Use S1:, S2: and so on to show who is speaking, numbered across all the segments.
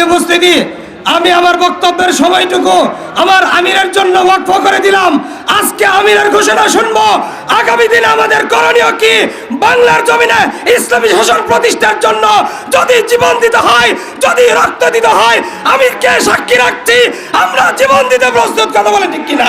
S1: সংগ্রামী উপস্থিতি, আমি আমার বক্তব্যের সময়টুকু আমার আমিরের জন্য ওয়াকফ করে দিলাম। আজকে আমিরের ঘোষণা শুনব, আগামী দিনে আমাদের করণীয় কি? বাংলার জমিনে ইসলামী শাসন প্রতিষ্ঠার জন্য যদি জীবন দিতে হয়, যদি রক্ত দিতে হয়, আমি কে সাক্ষী রাখছি? আমরা জীবন দিতে প্রস্তুত কথা বলে ঠিক কিনা?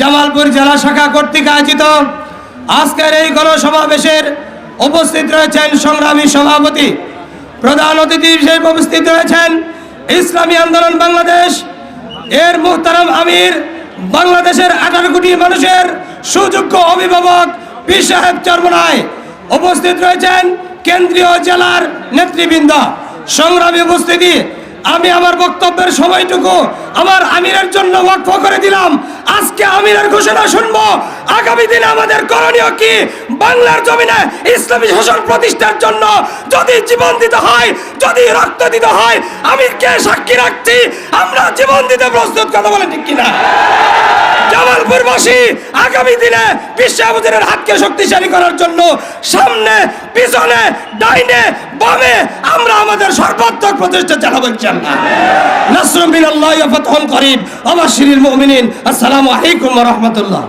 S1: জামালপুর জেলা শাখা কর্তৃক আয়োজিত আজকের এই গণসমাবেশের উপস্থিত রয়েছেন সংগ্রামী সভাপতি প্রধান অতিথি হিসেবে উপস্থিত রয়েছেন ইসলামী আন্দোলন বাংলাদেশ। এর মুহতারাম আমির, বাংলাদেশের আঠারো কোটি মানুষের সুযোগ্য অভিভাবক পীর সাহেব চরমনায়। উপস্থিত রয়েছেন কেন্দ্রীয় জেলার নেতৃবৃন্দ। সংগ্রামী উপস্থিতি, আমি আমার বক্তব্যের সময়টুকু আমার আমিরের জন্য ওয়াকফ করে দিলাম। আজকে আমিরের ঘোষণা শুনব। আগামী দিনে আমাদের করণীয় কি? বাংলার জমিনে ইসলামী শাসন প্রতিষ্ঠার জন্য যদি জীবন দিতে হয়, যদি রক্ত দিতে হয় আমিরকে সাক্ষী রাখছি? আমরা জীবন দিতে প্রস্তুত, কথা বলে ঠিক কিনা? জামালপুরবাসী আগামী দিনে বিশ্ব আবুদিনের হাতকে শক্তিশালী করার জন্য সামনে, পিছনে, ডাইনে, বামে আমরা আমাদের সর্বাত্মক প্রতিষ্ঠা চালাবো ইনশাআল্লাহ। নাসরুল মিনাল্লাহি ওয়া ফাতহুন করিম। ওয়া বাশশিরিল মুমিনিন। আসসালামু আলাইকুম ওয়া রাহমাতুল্লাহ।